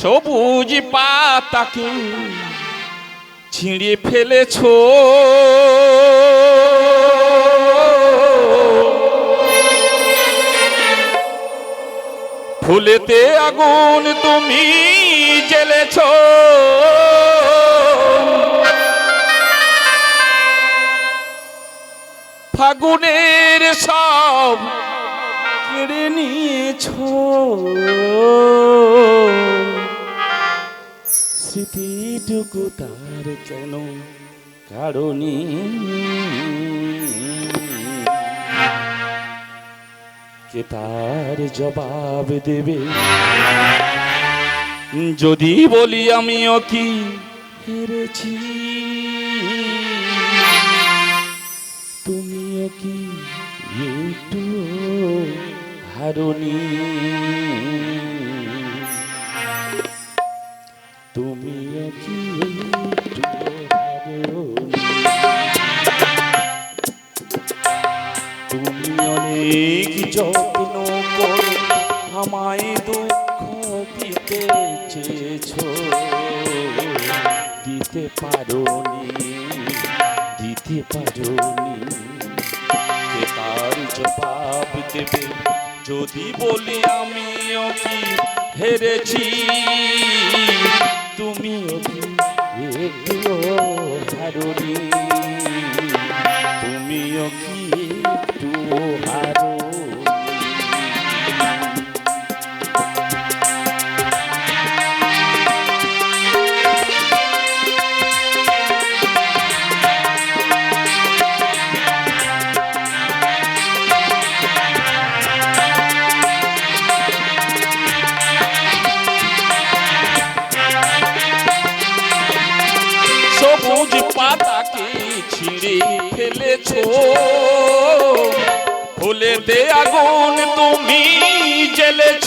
সবুজ পাতাকে ছিঁড়ে ফেলেছ। ফুলেতে আগুন তুমি জ্বেলেছ। ফাগুনের সব কেড়ে নিয়েছ। স্মৃতিটুকু তার কেন কারণে? কে তার জবাব দেবে? যদি বলি আমিও কি হেরেছি? তুমিও কি একটু হারনি। তুমিও কি তুমি অনেক যত্ন করে আমায় দুঃখ দিতে চেয়েছ। দিতে পারোনি দিতে পারোনি। কে তার দেবে? যদি বলি আমিও কি হেরেছি তুমি কি একটুও হারনি। তুমিও কি একটু হারো সবুজ পাতাকে ছিঁড়ে ফেলেছো? ফুলেতে আগুন তুমি জ্বেলেছ।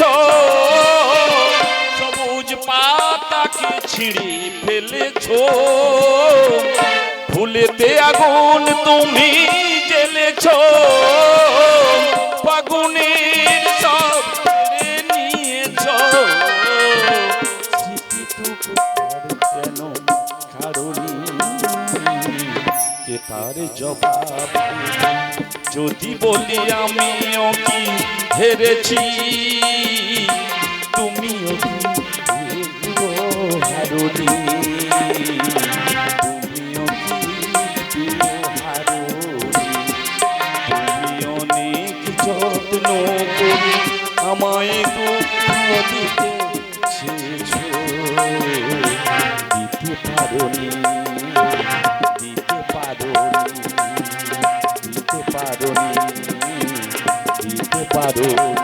সবুজ পাতাকে ছিঁড়ে ফেলেছো? ফুলেতে আগুন তুমি জ্বেলেছ। তার জবাব যদি বলি আমিও কি হেরেছি হারনি হারনি তুমি করে আমায় দিতে দিতে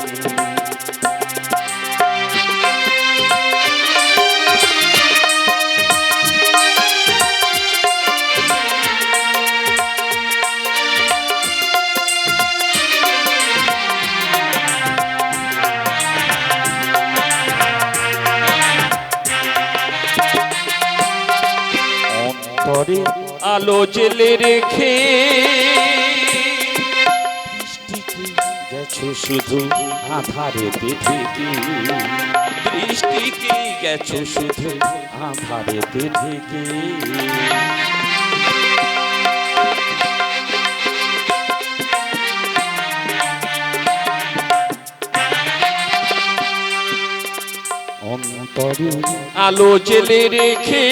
আলো জেলে রেখে শুধু আধারে থেকে বৃষ্টিকে গেছো শুধু আধারে থেকে অন্তরে আলো জেলে রেখে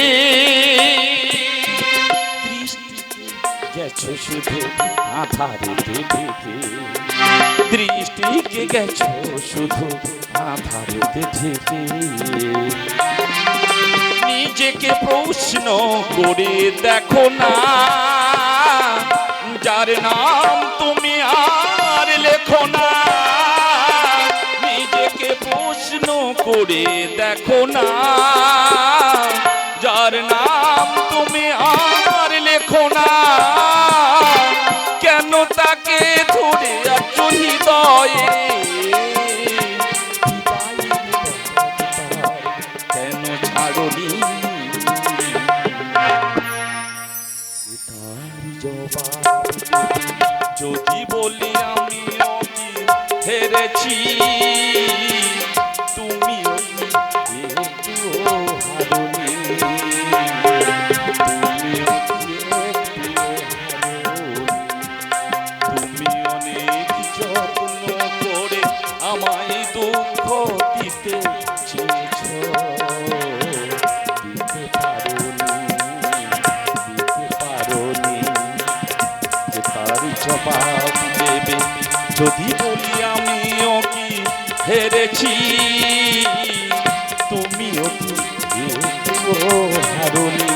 গেছো শুধু আধারে থেকে দৃষ্টিকে গেছো শুধু আধারে থেকে নিজেকে প্রশ্ন করে দেখো না, যার নাম তুমি আর লেখো না। নিজেকে প্রশ্ন করে দেখো না, যার নাম তুমি আর যদি বলি আমি অতি হেরেছি তুমি একটু হারুনি। তুমি অনেক করে আমায় দুঃখ দিতে যদি বলি আমিও কি হেরেছি? তুমিও কি হারোনি?